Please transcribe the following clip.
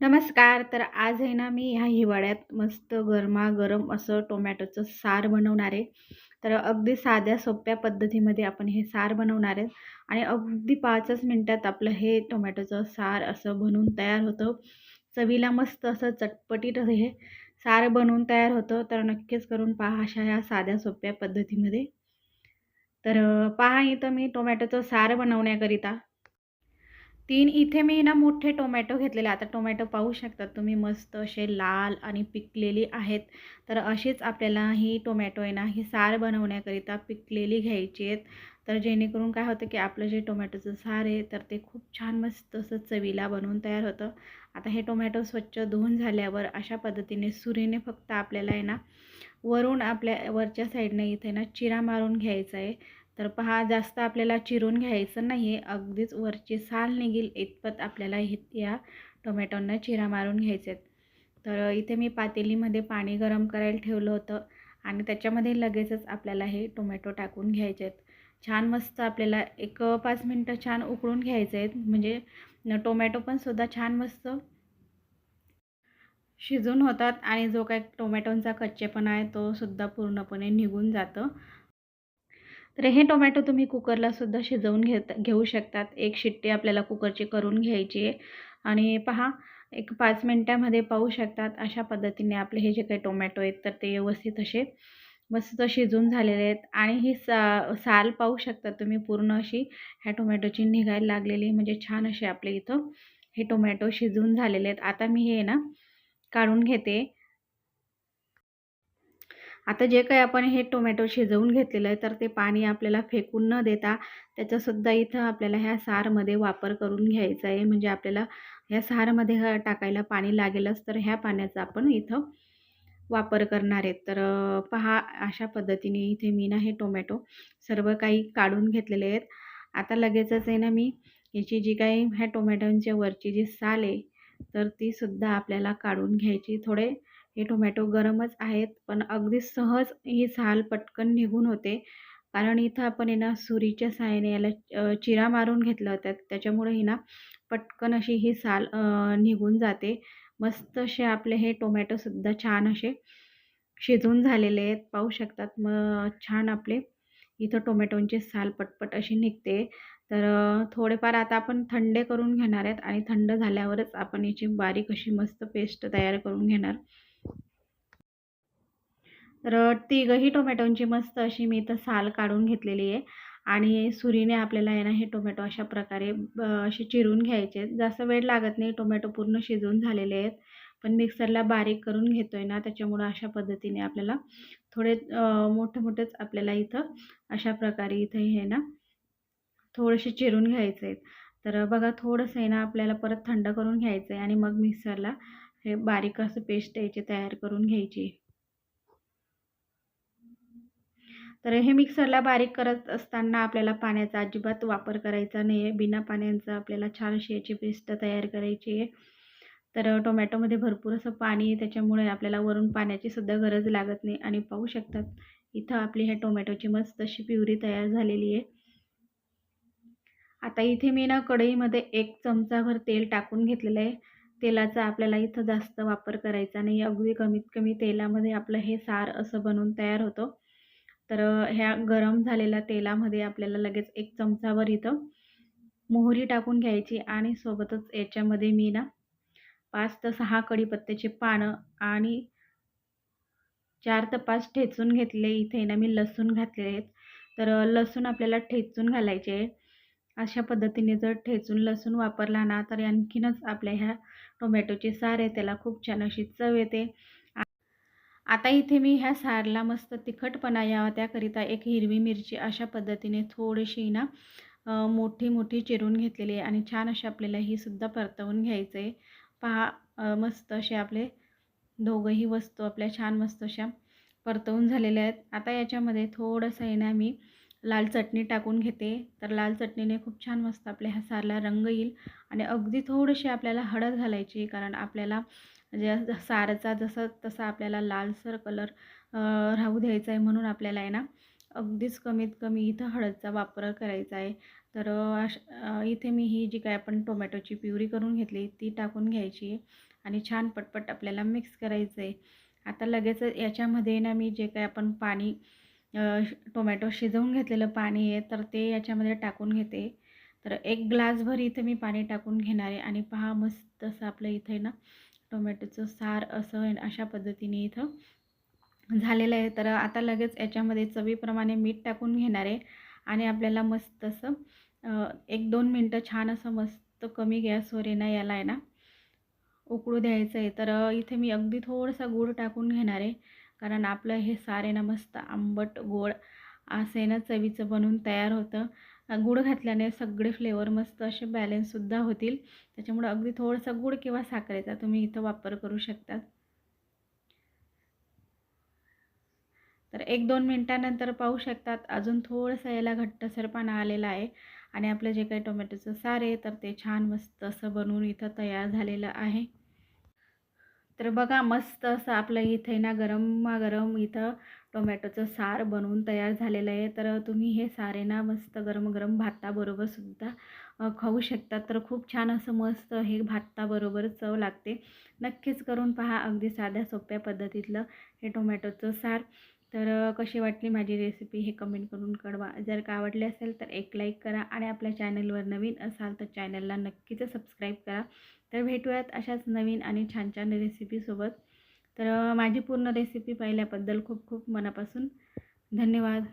नमस्कार तर आज आहे ना मी ह्या हिवाळ्यात मस्त गरमागरम असं टोमॅटोचं सार बनवणार आहे. तर अगदी साध्या सोप्या पद्धतीमध्ये आपण हे सार बनवणार आहे. आणि अगदी पाचच मिनटात आपलं हे टोमॅटोचं सार असं बनवून तयार होतं. चवीला मस्त असं चटपटीत हे सार बनवून तयार होतं. तर नक्कीच करून पहा अशा ह्या साध्या सोप्या पद्धतीमध्ये. तर पहा इथं मी टोमॅटोचं सार बनवण्याकरिता तीन इथे मी ना मोठे टोमॅटो घेतलेले. आता टोमॅटो पाहू शकतात तुम्ही मस्त असे लाल आणि पिकलेली आहेत. तर अशीच आपल्याला ही टोमॅटो आहे ना ही सार बनवण्याकरिता पिकलेली घ्यायची आहेत. तर जेणेकरून काय होतं की आपलं जे टोमॅटोचं सार आहे तर ते खूप छान मस्त असं चवीला बनवून तयार होतं. आता हे टोमॅटो स्वच्छ धुवून झाल्यावर अशा पद्धतीने सुरीने फक्त आपल्याला आहे ना वरून आपल्या वरच्या साईडने इथे ना चिरा मारून घ्यायचा आहे. तर पहा जास्त आपल्याला चिरून घ्यायचं नाही आहे अगदीच वरची साल निघेल इतपत आपल्याला हे या टोमॅटोंना चिरा मारून घ्यायचे आहेत. तर इथे मी पातेलीमध्ये पाणी गरम करायला ठेवलं होतं आणि त्याच्यामध्ये लगेचच आपल्याला हे टोमॅटो टाकून घ्यायचे आहेत. छान मस्त आपल्याला एक पाच मिनटं छान उकळून घ्यायचे आहेत. म्हणजे टोमॅटो पण सुद्धा छान मस्त शिजून होतात आणि जो काही टोमॅटोंचा कच्चेपणा आहे तो सुद्धा पूर्णपणे निघून जातं. तर हे टोमॅटो तुम्ही कुकरलासुद्धा शिजवून घेत घेऊ शकतात. एक शिट्टी आपल्याला कुकरची करून घ्यायची आहे. आणि पहा एक पाच मिनटामध्ये पाहू शकतात अशा पद्धतीने आपले हे जे काही टोमॅटो आहेत तर ते व्यवस्थित असे मस्त शिजून झालेले आहेत. आणि ही सा साल पाहू शकता तुम्ही पूर्ण अशी. ह्या टोमॅटोची निघायला लागलेली म्हणजे छान असे आपले इथं हे टोमॅटो शिजून झालेले आहेत. आता मी हे ना काढून घेते. आता जे काही आपण हे टोमॅटो शिजवून घेतलेलं आहे तर ते पाणी आपल्याला फेकून न देता त्याचासुद्धा इथं आपल्याला ह्या सारमध्ये वापर करून घ्यायचा आहे. म्हणजे आपल्याला ह्या सारमध्ये टाकायला पाणी लागेलच तर ह्या पाण्याचा आपण इथं वापर करणार आहेत तर पहा अशा पद्धतीने इथे मी ना हे टोमॅटो सर्व काही काढून घेतलेले आहेत. आता लगेचच आहे ना मी याची जी काही ह्या टोमॅटोंच्या वरची जी साल आहे तर तीसुद्धा आपल्याला काढून घ्यायची. थोडे हे टोमॅटो गरमच आहेत पण अगदी सहज ही साल पटकन निघून होते. कारण इथं आपण हे ना सुरीच्या साहाय्याने याला चिरा मारून घेतला होता. त्याच्यामुळे ही ना पटकन अशी ही साल निघून जाते. मस्त असे आपले हे टोमॅटोसुद्धा छान असे शिजून झालेले आहेत. पाहू शकतात मग छान आपले इथं टोमॅटोंची साल पटपट अशी निघते. तर थोडेफार आता आपण थंडे करून घेणार आहेत आणि थंड झाल्यावरच आपण याची बारीक अशी मस्त पेस्ट तयार करून घेणार. तर तिघही टोमॅटोंची मस्त अशी मी इथं साल काढून घेतलेली आहे. आणि सुरीने आपल्याला आहे ना हे टोमॅटो अशा प्रकारे ब असे चिरून घ्यायचे. आहेत जास्त वेळ लागत नाही टोमॅटो पूर्ण शिजून झालेले आहेत. पण मिक्सरला बारीक करून घेतो आहे ना त्याच्यामुळं अशा पद्धतीने आपल्याला थोडे मोठे मोठेच आपल्याला इथं अशा प्रकारे इथं हे ना थोडेसे चिरून घ्यायचे आहेत. तर बघा थोडंसं आहे ना आपल्याला परत थंड करून घ्यायचं आहे आणि मग मिक्सरला हे बारीक असं पेस्ट द्यायची तयार करून घ्यायची आहे. तर हे मिक्सरला बारीक करत असताना आपल्याला पाण्याचा अजिबात वापर करायचा नाही आहे बिना पाण्याचं आपल्याला छान अशी याची पेस्ट तयार करायची आहे. तर टोमॅटोमध्ये भरपूर असं पाणी आहे त्याच्यामुळे आपल्याला वरून पाण्याची सुद्धा गरज लागत नाही. आणि पाहू शकतात इथं आपली ह्या टोमॅटोची मस्त अशी प्युरी तयार झालेली आहे. आता इथे मी ना कढईमध्ये एक चमचाभर तेल टाकून घेतलेलं आहे. तेलाचा आपल्याला इथं जास्त वापर करायचा नाही. अगदी कमीत कमी तेलामध्ये आपलं हे सार असं बनवून तयार होतं. तर ह्या गरम झालेल्या तेलामध्ये आपल्याला लगेच एक चमचाभर इथं मोहरी टाकून घ्यायची आणि सोबतच याच्यामध्ये मी ना पाच तर सहा कढीपत्त्याची पानं आणि चार तर पाच ठेचून घेतले. इथे ना मी लसूण घातलेले आहेत. तर लसूण आपल्याला ठेचून घालायचे आहे. अशा पद्धतीने जर ठेचून लसूण वापरला ना तर आणखीनच आपल्या ह्या टोमॅटोची सार आहे त्याला खूप छान अशी चव येते. आता इथे मी ह्या सारला मस्त तिखटपणा यावा त्याकरिता एक हिरवी मिरची अशा पद्धतीने थोडीशी ना मोठी मोठी चिरून घेतलेली आहे आणि छान अशी आपल्याला ही सुद्धा परतवून घ्यायचं आहे. पहा मस्त असे आपले दोघंही वस्तू आपल्या छान मस्त अशा परतवून झालेल्या आहेत. आता याच्यामध्ये थोडंसं आहे ना मी लाल चटणी टाकून घेते. तर लाल चटणीने खूप छान मस्त आपल्या ह्या सारला रंग येईल आणि अगदी थोडीशी आपल्याला हळद घालायची कारण आपल्याला म्हणजे सारचा जसा तसा आपल्याला लालसर कलर राहू द्यायचा आहे म्हणून आपल्याला आहे ना अगदीच कमीत कमी इथं हळदचा वापर करायचा आहे. तर अश इथे मी ही जी काय आपण टोमॅटोची प्युरी करून घेतली ती टाकून घ्यायची आहे आणि छान पटपट आपल्याला मिक्स करायचं आहे. आता लगेच याच्यामध्ये ना मी जे काय आपण पाणी टोमॅटो शिजवून घेतलेलं पाणी आहे तर ते याच्यामध्ये टाकून घेते. तर एक ग्लासभर इथे मी पाणी टाकून घेणार आहे आणि पहा मस्त असं आपलं इथे ना टोमॅटोचं सार असं आहे ना, अशा पद्धतीने इथं झालेलं आहे. तर आता लगेच याच्यामध्ये चवीप्रमाणे मीठ टाकून घेणार आहे आणि आपल्याला मस्त असं एक दोन मिनटं छान असं मस्त कमी गॅसवर आहे ना याला आहे ना उकळू द्यायचं आहे. तर इथे मी अगदी थोडंसं गूळ टाकून घेणार आहे. कारण आपलं हे सार आहे ना मस्त आंबट गोड असं आहे ना चवीचं बनवून तयार होतं. गूळ घातल्याने सगळे फ्लेवर मस्त असे बॅलन्ससुद्धा होतील. त्याच्यामुळे अगदी थोडंसं गूळ किंवा साखरेचा तुम्ही इथं वापर करू शकता तर एक दोन मिनटानंतर पाहू शकतात अजून थोडंसं याला घट्टसरपणा आलेला आहे. आणि आपलं जे काही टोमॅटोचं सार आहे तर ते छान मस्त असं बनवून इथं तयार झालेलं आहे. तर बघा मस्त असं आपलं इथे ना गरमागरम इथं टोमॅटोचं सार बनवून तयार झालेलं आहे. तर तुम्ही हे सारे ना मस्त गरम गरम भाताबरोबरसुद्धा खाऊ शकता. तर खूप छान असं मस्त हे भाताबरोबर चव लागते. नक्कीच करून पहा. अगदी साध्या सोप्या पद्धतीतलं हे टोमॅटोचं सार. तर कशी वाटली माझी रेसिपी हे कमेंट करून कळवा. जर का आवडली असेल तर एक लाईक करा आणि आपल्या चॅनलवर नवीन असाल तर चॅनलला नक्कीच सबस्क्राईब करा. तर भेटूयात अशाच नवीन आणि छान छान रेसिपीसोबत तर माझी पूर्ण रेसिपी पाहिल्याबद्दल खूप खूप मनापासून धन्यवाद.